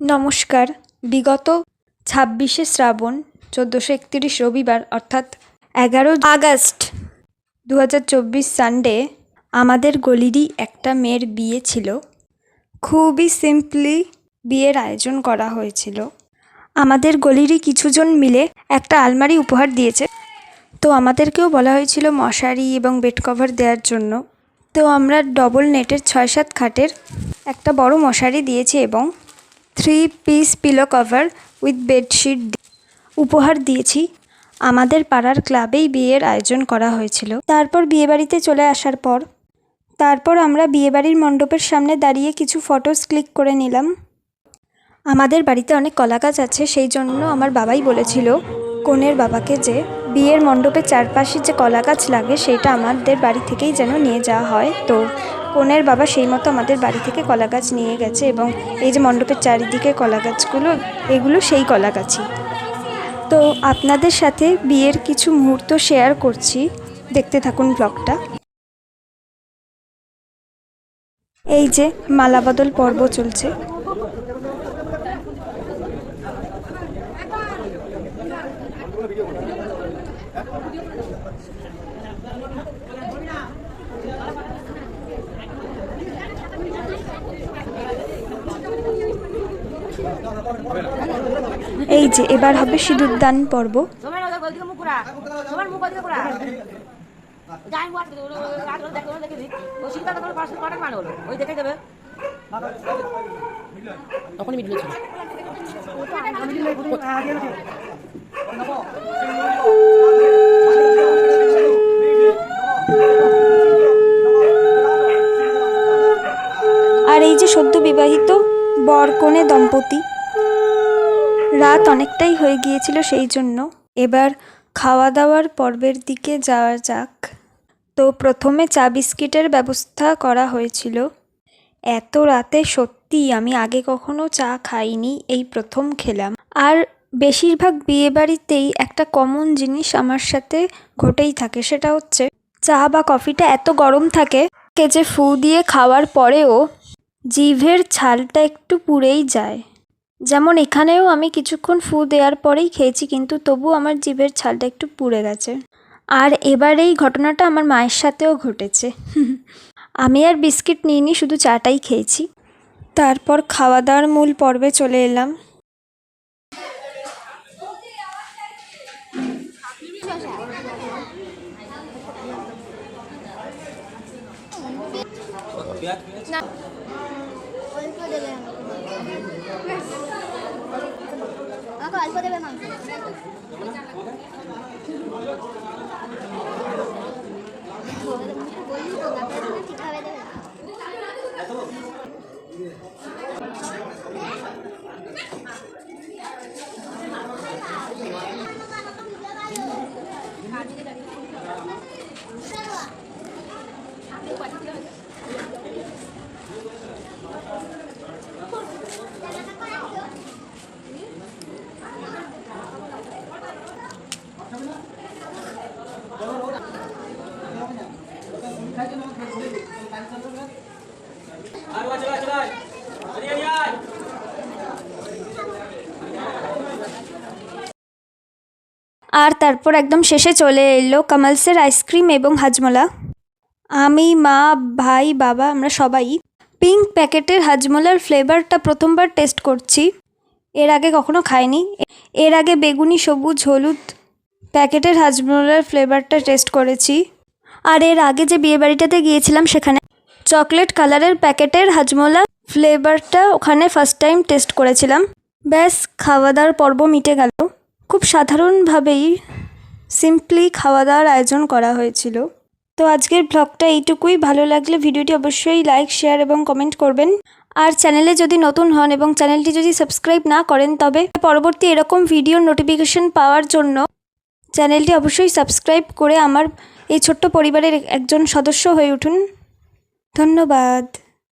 নমস্কার। বিগত ছাব্বিশে শ্রাবণ চোদ্দোশো একতিরিশ রবিবার, অর্থাৎ এগারো আগস্ট দু হাজার চব্বিশ সানডে, আমাদের গলিরই একটা মেয়ের বিয়ে ছিল। খুবই সিম্পলি বিয়ের আয়োজন করা হয়েছিল। আমাদের গলিরই কিছুজন মিলে একটা আলমারি উপহার দিয়েছে। তো আমাদেরকেও বলা হয়েছিল মশারি এবং বেড কভার দেওয়ার জন্য। তো আমরা ডবল নেটের ছয় সাত খাটের একটা বড় মশারি দিয়েছি এবং three piece pillow cover with bedsheet উপহার দিয়েছি। আমাদের পাড়ার ক্লাবেই বিয়ের আয়োজন করা হয়েছিল। তারপর বিয়েবাড়িতে চলে আসার পর, তারপর আমরা বিয়েবাড়ির মণ্ডপের সামনে দাঁড়িয়ে কিছু ফটোস ক্লিক করে নিলাম। আমাদের বাড়িতে অনেক কলা গাছ আছে, সেই জন্য আমার বাবাই বলেছিল কনের বাবাকে যে বিয়ের মণ্ডপের চারপাশে যে কলা গাছ লাগে, সেটা আমাদের বাড়ি থেকেই যেন নিয়ে যাওয়া হয়। তো কনের বাবা সেই মতো আমাদের বাড়ি থেকে কলা গাছ নিয়ে গেছে এবং এই যে মণ্ডপের চারিদিকে কলা গাছগুলো এগুলো সেই কলা গাছই তো আপনাদের সাথে বিয়ের কিছু মুহূর্ত শেয়ার করছি। দেখতে থাকুন ব্লগটা এই যে মালাবদল পর্ব চলছে। কটার যে এবার হবে তখনই মিডিলে ছিল আর এই যে সদ্য বিবাহিত বর কনে দম্পতি। রাত অনেকটাই হয়ে গিয়েছিল সেই জন্য। এবার খাওয়া দাওয়ার পর্বের দিকে যাওয়া যাক। তো প্রথমে চা বিস্কিটের ব্যবস্থা করা হয়েছিল। এত রাতে সত্যি আমি আগে কখনো চা খাইনি, এই প্রথম খেলাম। আর বেশিরভাগ বিয়েবাড়িতেই একটা কমন জিনিস আমার সাথে ঘটেই থাকে, সেটা হচ্ছে চা বা কফিটা এত গরম থাকে যে ফু দিয়ে খাওয়ার পরেও জিভের ছালটা একটু পুড়েই যায়। যেমন এখানেও আমি কিছুক্ষণ ফু দেওয়ার পরেই খেয়েছি, কিন্তু তবু আমার জিভের ছালটা একটু পুড়ে গেছে। আর এবার এই ঘটনাটা আমার মায়ের সাথেও ঘটেছে। আমি আর বিস্কিট নিইনি, শুধু চাটাই খেয়েছি। তারপর খাওয়া দাওয়ার মূল পর্বে চলে এলাম। অল্প ಅಲ್ಪ ದೇವೆ నాకు అಲ್ಪ దేవే నాకు కాదు আর তারপর একদম শেষে চলে এলো কামালসের আইসক্রিম এবং হাজমোলা। আমি, মা, ভাই, বাবা, আমরা সবাই পিঙ্ক প্যাকেটের হাজমোলার ফ্লেভারটা প্রথমবার টেস্ট করছি। এর আগে কখনো খাইনি। এর আগে বেগুনি, সবুজ, হলুদ প্যাকেটের হাজমোলার ফ্লেভারটা টেস্ট করেছি। আর এর আগে যে বিয়েবাড়িটাতে গিয়েছিলাম সেখানে চকলেট কালারের প্যাকেটের হাজমোলা ফ্লেভারটা ওখানে ফার্স্ট টাইম টেস্ট করেছিলাম। ব্যাস খাওয়া দাওয়ার পর্ব মিটে গেল। খুব সাধারণভাবেই সিম্পলি খাওয়া দাওয়ার আয়োজন করা হয়েছিল। তো আজকের ব্লগটা এইটুকুই। ভালো লাগলে ভিডিওটি অবশ্যই লাইক শেয়ার এবং কমেন্ট করবেন। আর চ্যানেলে যদি নতুন হন এবং চ্যানেলটি যদি সাবস্ক্রাইব না করেন, তবে পরবর্তী এরকম ভিডিওর নোটিফিকেশন পাওয়ার জন্য চ্যানেলটি অবশ্যই সাবস্ক্রাইব করে আমার এই ছোট্ট পরিবারের একজন সদস্য হয়ে উঠুন। ধন্যবাদ।